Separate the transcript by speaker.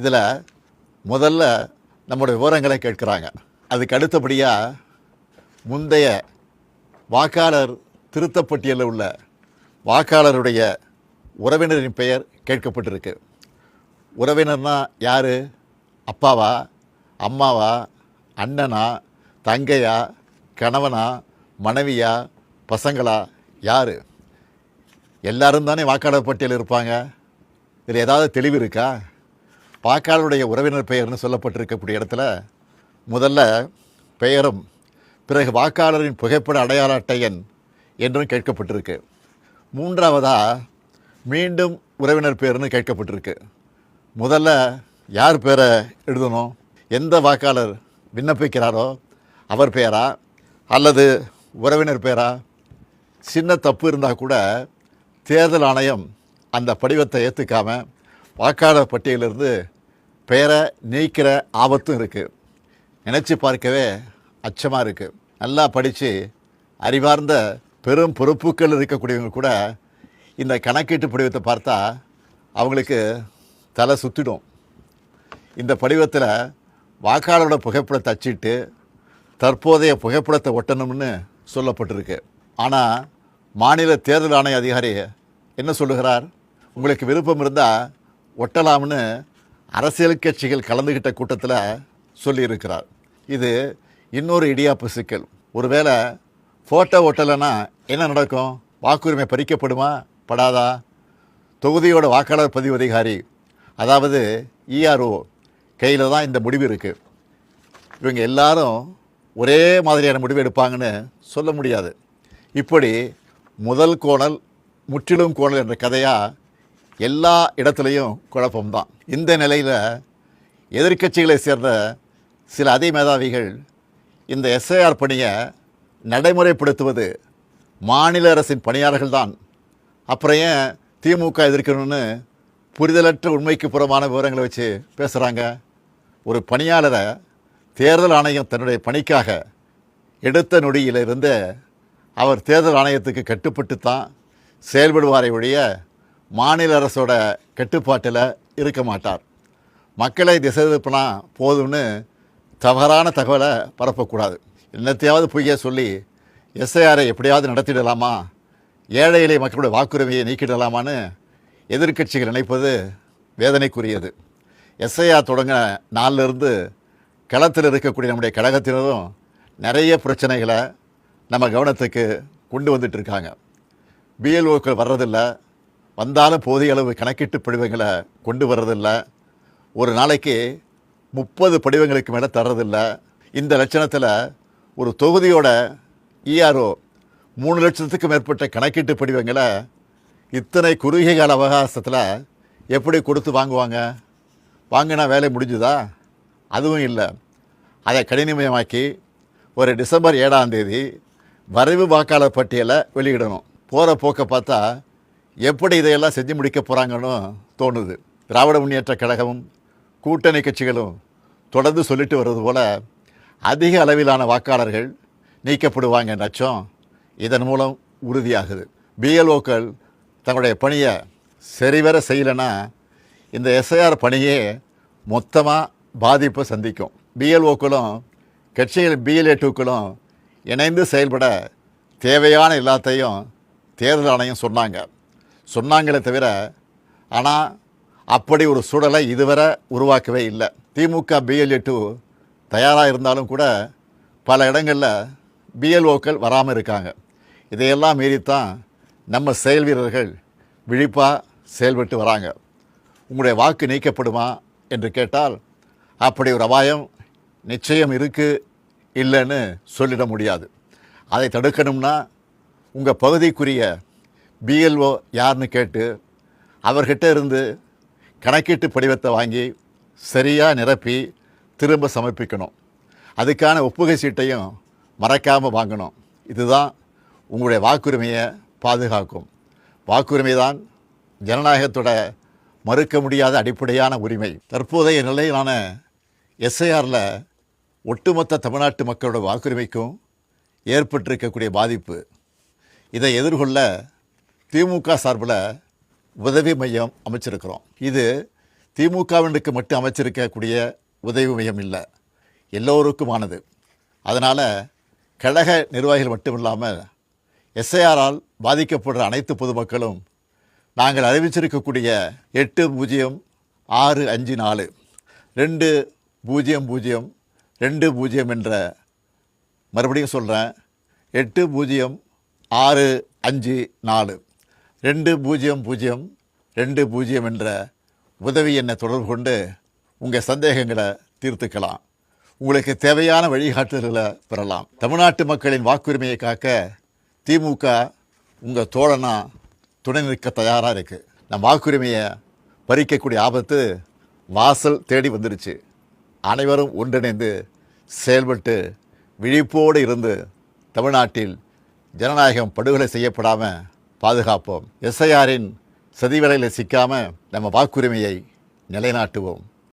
Speaker 1: இதில் முதல்ல நம்முடைய விவரங்களை கேட்குறாங்க. அதுக்கு அடுத்தபடியாக முந்தைய வாக்காளர் திருத்தப்பட்டியலில் உள்ள வாக்காளருடைய உறவினரின் பெயர் கேட்கப்பட்டிருக்கு. உறவினர்னா யார்? அப்பாவா? அம்மாவா? அண்ணனா? தங்கையா? கணவனா? மனைவியா? பசங்களா? யார்? எல்லாரும் தானே வாக்காளர் பட்டியலில் இருப்பாங்க. இதில் ஏதாவது தெளிவு இருக்கா? பாக்காளருடைய உறவினர் பெயர்னு சொல்லப்பட்டிருக்கக்கூடிய இடத்துல முதல்ல பெயரும் பிறகு வாக்காளரின் புகைப்பட அடையாள அட்டை எண் என்றும் கேட்கப்பட்டிருக்கு. மூன்றாவதாக மீண்டும் உறவினர் பேர்னு கேட்கப்பட்டிருக்கு. முதல்ல யார் பேரை எழுதணும்? எந்த வாக்காளர் விண்ணப்பிக்கிறாரோ அவர் பேரா அல்லது உறவினர் பேரா சின்ன தப்பு இருந்தால் கூட தேர்தல் ஆணையம் அந்த படிவத்தை ஏற்றுக்காமல் வாக்காளர் பட்டியலிருந்து பெயரை நீக்கிற ஆபத்தும் இருக்குது நினச்சி பார்க்கவே அச்சமாக இருக்குது நல்லா படித்து அறிவார்ந்த பெரும் பொறுப்புகள் இருக்கக்கூடியவங்க கூட இந்த கணக்கீட்டு படிவத்தை பார்த்தா அவங்களுக்கு தலை சுற்றிடும் இந்த படிவத்தில் வாக்காளரோட புகைப்படத்தை அச்சிட்டு தற்போதைய புகைப்படத்தை ஒட்டணும்னு சொல்லப்பட்டிருக்கு. ஆனால் மாநில தேர்தல் ஆணைய அதிகாரி என்ன சொல்லுகிறார்? உங்களுக்கு விருப்பம் இருந்தால் ஒட்டலாம்னு அரசியல் கட்சிகள் கலந்துக்கிட்ட கூட்டத்தில் சொல்லியிருக்கிறார். இது இன்னொரு இடியாப்பு சிக்கல். ஒருவேளை ஃபோட்டோ ஒட்டலைன்னா என்ன நடக்கும்? வாக்குரிமை பறிக்கப்படுமா? படாதா? தொகுதியோட வாக்காளர் பதிவு அதிகாரி அதாவது இஆர்ஓ கையில் தான் இந்த முடிவு இருக்குது இவங்க எல்லாரும் ஒரே மாதிரியான முடிவு எடுப்பாங்கன்னு சொல்ல முடியாது. இப்படி முதல் கோணல் முற்றிலும் கோணல் என்ற கதையாக எல்லா இடத்துலையும் குழப்பம்தான். இந்த நிலையில் எதிர்க்கட்சிகளை சேர்ந்த சில அதிமேதாவிகள் இந்த எஸ்ஐஆர் பணியை நடைமுறைப்படுத்துவது மாநில அரசின் பணியாளர்கள் தான் அப்புறம் ஏன் திமுக எதிர்க்கணும்னு புரிதலற்ற உண்மைக்கு புறமான விவரங்களை வச்சு பேசுகிறாங்க ஒரு பணியாளரை தேர்தல் ஆணையம் தன்னுடைய பணிக்காக எடுத்த நொடியிலிருந்து அவர் தேர்தல் ஆணையத்துக்கு கட்டுப்பட்டு தான் செயல்படுவாரை ஒழிய மாநில அரசோட கட்டுப்பாட்டில் இருக்க மாட்டார். மக்களை திசை திருப்பினா போதும்னு தவறான தகவலை பரப்பக்கூடாது. என்னத்தையாவது பொய்ய சொல்லி எஸ்ஐஆரை எப்படியாவது நடத்திடலாமா? ஏழை எளிய மக்களுடைய வாக்குரிமையை நீக்கிடலாமான்னு எதிர்க்கட்சிகள் நினைப்பது வேதனைக்குரியது. எஸ்ஐஆர் தொடங்க நாளிலிருந்து களத்தில் இருக்கக்கூடிய நம்முடைய கழகத்தினரும் நிறைய பிரச்சனைகளை நம்ம கவனத்துக்கு கொண்டு வந்துட்டு இருக்காங்க. பிஎல்ஓக்கள் வர்றதில்லை. வந்தாலும் போதிய அளவு கணக்கீட்டு படிவங்களை கொண்டு வர்றதில்லை. ஒரு நாளைக்கு முப்பது படிவங்களுக்கு மேலே தர்றதில்லை. இந்த லட்சணத்தில் ஒரு தொகுதியோட இஆர்ஓ மூணு லட்சத்துக்கு மேற்பட்ட கணக்கீட்டு படிவங்களை இத்தனை குறுகிய கால அவகாசத்தில் எப்படி கொடுத்து வாங்குவாங்க? வாங்கினா வேலை முடிஞ்சுதா? அதுவும் இல்லை. அதை கடினமயமாக்கி ஒரு டிசம்பர் ஏழாம் தேதி வரைவு வாக்காளர் பட்டியலை வெளியிடணும். போகிற போக்கை பார்த்தா எப்படி இதையெல்லாம் செஞ்சு முடிக்க போகிறாங்கன்னு தோணுது. திராவிட முன்னேற்ற கழகமும் கூட்டணி கட்சிகளும் தொடர்ந்து சொல்லிட்டு வர்றது போல் அதிக அளவிலான வாக்காளர்கள் நீக்கப்படுவாங்க நச்சம் இதன் மூலம் உறுதியாகுது. பிஎல்ஓக்கள் தங்களுடைய பணியை சரிவர செய்யலைன்னா இந்த எஸ்ஐஆர் பணியே மொத்தமாக பாதிப்பை சந்திக்கும். பிஎல்ஓக்களும் கட்சிகள் பிஎல்ஏ டூக்களும் இணைந்து செயல்பட தேவையான எல்லாத்தையும் தேர்தல் ஆணையம் சொன்னாங்க. சொன்னாங்களே தவிர ஆனால் அப்படி ஒரு சூழலை இதுவரை உருவாக்கவே இல்லை. திமுக பிஎல்ஏ டூ தயாராக இருந்தாலும் கூட பல இடங்களில் பிஎல்ஓக்கள் வராமல் இருக்காங்க. இதையெல்லாம் மீறித்தான் நம்ம செயல் வீரர்கள் விழிப்பாக செயல்பட்டு வராங்க. உங்களுடைய வாக்கு நீக்கப்படுமா என்று கேட்டால் அப்படி ஒரு அபாயம் நிச்சயம் இருக்குது இல்லைன்னு சொல்லிட முடியாது. அதை தடுக்கணும்னா உங்கள் பகுதிக்குரிய பிஎல்ஓ யாருன்னு கேட்டு அவர்கிட்ட இருந்து கணக்கீட்டு படிவத்தை வாங்கி சரியாக நிரப்பி திரும்ப சமர்ப்பிக்கணும். அதுக்கான ஒப்புகை சீட்டையும் மறக்காமல் வாங்கணும். இதுதான் உங்களுடைய வாக்குரிமையை பாதுகாக்கும். வாக்குரிமை தான் ஜனநாயகத்தோட மறுக்க முடியாத அடிப்படையான உரிமை. தற்போதைய நிலையிலான எஸ்ஐஆரில் ஒட்டுமொத்த தமிழ்நாட்டு மக்களோட வாக்குரிமைக்கும் ஏற்பட்டிருக்கக்கூடிய பாதிப்பு. இதை எதிர்கொள்ள திமுக சார்பில் உதவி மையம் அமைச்சிருக்கிறோம். இது திமுகவினருக்கு மட்டும் அமைச்சிருக்கக்கூடிய உதவி மையம் இல்லை. எல்லோருக்குமானது. அதனால் கழக நிர்வாகிகள் மட்டும் இல்லாமல் எஸ்ஐஆரால் பாதிக்கப்படுற அனைத்து பொதுமக்களும் நாங்கள் அறிவிச்சிருக்கக்கூடிய எட்டு பூஜ்ஜியம் ஆறு அஞ்சு நாலு ரெண்டு பூஜ்ஜியம் பூஜ்ஜியம் ரெண்டு பூஜ்ஜியம் என்ற மறுபடியும் சொல்கிறேன் எட்டு பூஜ்ஜியம் ஆறு அஞ்சு நாலு. ரெண்டு பூஜ்ஜியம் பூஜ்ஜியம் ரெண்டு பூஜ்ஜியம் என்ற உதவி என்னை தொடர்பு கொண்டு உங்கள் சந்தேகங்களை தீர்த்துக்கலாம். உங்களுக்கு தேவையான வழிகாட்டுதல்களை பெறலாம். தமிழ்நாட்டு மக்களின் வாக்குரிமையை காக்க திமுக உங்கள் தோழனா துணை நிற்க தயாராக இருக்குது நம் வாக்குரிமையை பறிக்கக்கூடிய ஆபத்து வாசல் தேடி வந்துருச்சு. அனைவரும் ஒன்றிணைந்து செயல்பட்டு விழிப்போடு இருந்து தமிழ்நாட்டில் ஜனநாயகம் படுகொலை செய்யப்படாமல் பாதுகாப்போம். எஸ்ஐஆரின் சதிவலையில் சிக்காமல் நம்ம வாக்குரிமையை நிலைநாட்டுவோம்.